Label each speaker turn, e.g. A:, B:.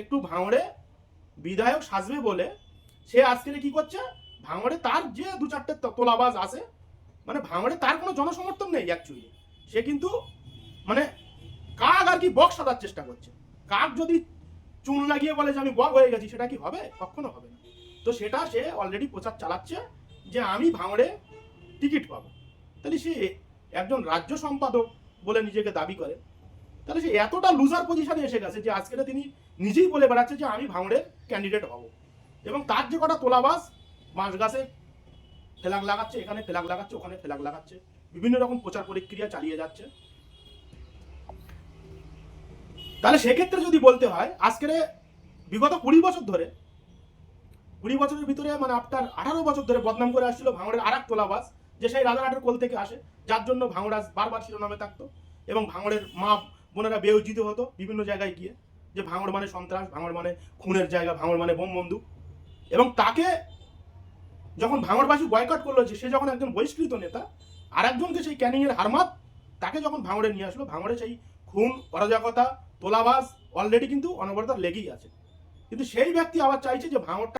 A: একটু ভাঙড়ে বিধায়ক সাজবে বলে, সে আজকে কি করছে? ভাঙড়ে তার যে দু চারটে তোলাবাজ আছে মানে ভাঙড়ে তার কোনো জনসমর্থন নেই অ্যাকচুয়ালি সে কিন্তু মানে কাক আর কি বক সাজার চেষ্টা করছে। কাক যদি চুন লাগিয়ে বলে যে আমি বক হয়ে গেছি, সেটা কি হবে? কখনো হবে না। তো সেটা সে অলরেডি প্রচার চালাচ্ছে যে আমি ভাঙড়ে টিকিট পাবো। তাহলে সে একজন রাজ্য সম্পাদক বলে নিজেকে দাবি করে। তাহলে সে এতটা লুজার পজিশনে এসে গেছে যে আজকে তিনি নিজেই বলে বেড়াচ্ছে যে আমি ভাঙড়ের ক্যান্ডিডেট হব। এবং তার যে কটা তোলাবাস বাঁশ গাছে ফেলাক লাগাচ্ছে, এখানে ফেলাক লাগাচ্ছে, ওখানে ফেলাক লাগাচ্ছে, বিভিন্ন রকম প্রচার প্রক্রিয়া চালিয়ে যাচ্ছে। তাহলে সেক্ষেত্রে যদি বলতে হয়, আজকের বিগত কুড়ি বছর ধরে, কুড়ি বছরের ভিতরে মানে আফটার আঠারো বছর ধরে বদনাম করে আসছিল ভাঙড়ের আর এক তোলাবাস যে সেই রাজারহাটের কোল থেকে আসে, যার জন্য ভাঙড় আজ বারবার শিরোনামে থাকতো এবং ভাঙড়ের মা বোনেরা বেউজিত হতো বিভিন্ন জায়গায় গিয়ে। যে ভাঙড় মানে সন্ত্রাস, ভাঙড় মানে খুনের জায়গা, ভাঙড় মানে বোম বন্দুক এবং তাকে যখন ভাঙড়বাসী বয়কট করল, যে সে যখন একজন বহিষ্কৃত নেতা আর একজনকে সেই ক্যানিংয়ের হারমাত তাকে যখন ভাঙড়ে নিয়ে আসলো, ভাঙড়ে সেই খুন, অরাজকতা তোলাবাস অলরেডি কিন্তু অনবরত লেগেই আছে। কিন্তু সেই ব্যক্তি আবার চাইছে যে ভাঙড়টা